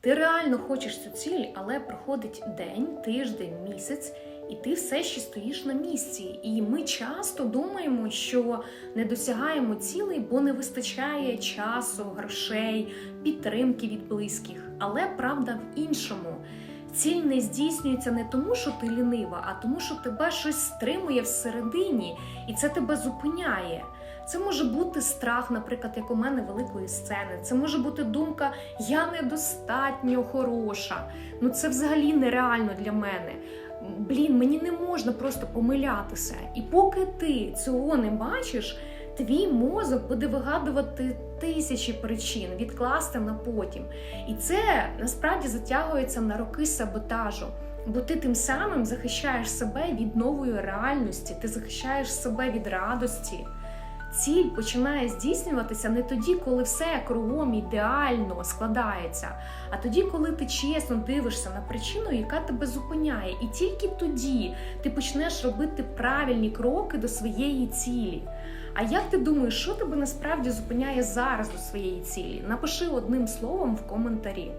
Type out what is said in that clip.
Ти реально хочеш цю ціль, але проходить день, тиждень, місяць, і ти все ще стоїш на місці. І ми часто думаємо, що не досягаємо цілей, бо не вистачає часу, грошей, підтримки від близьких. Але правда в іншому. Ціль не здійснюється не тому, що ти лінива, а тому, що тебе щось стримує всередині, і це тебе зупиняє. Це може бути страх, наприклад, як у мене великої сцени. Це може бути думка Я недостатньо хороша. Ну це взагалі нереально для мене. Блін, мені не можна просто помилятися. І поки ти цього не бачиш, твій мозок буде вигадувати тисячі причин, відкласти на потім. І це насправді затягується на роки саботажу. Бо ти тим самим захищаєш себе від нової реальності, ти захищаєш себе від радості. Ціль починає здійснюватися не тоді, коли все кругом ідеально складається, а тоді, коли ти чесно дивишся на причину, яка тебе зупиняє. І тільки тоді ти почнеш робити правильні кроки до своєї цілі. А як ти думаєш, що тебе насправді зупиняє зараз до своєї цілі? Напиши одним словом в коментарі.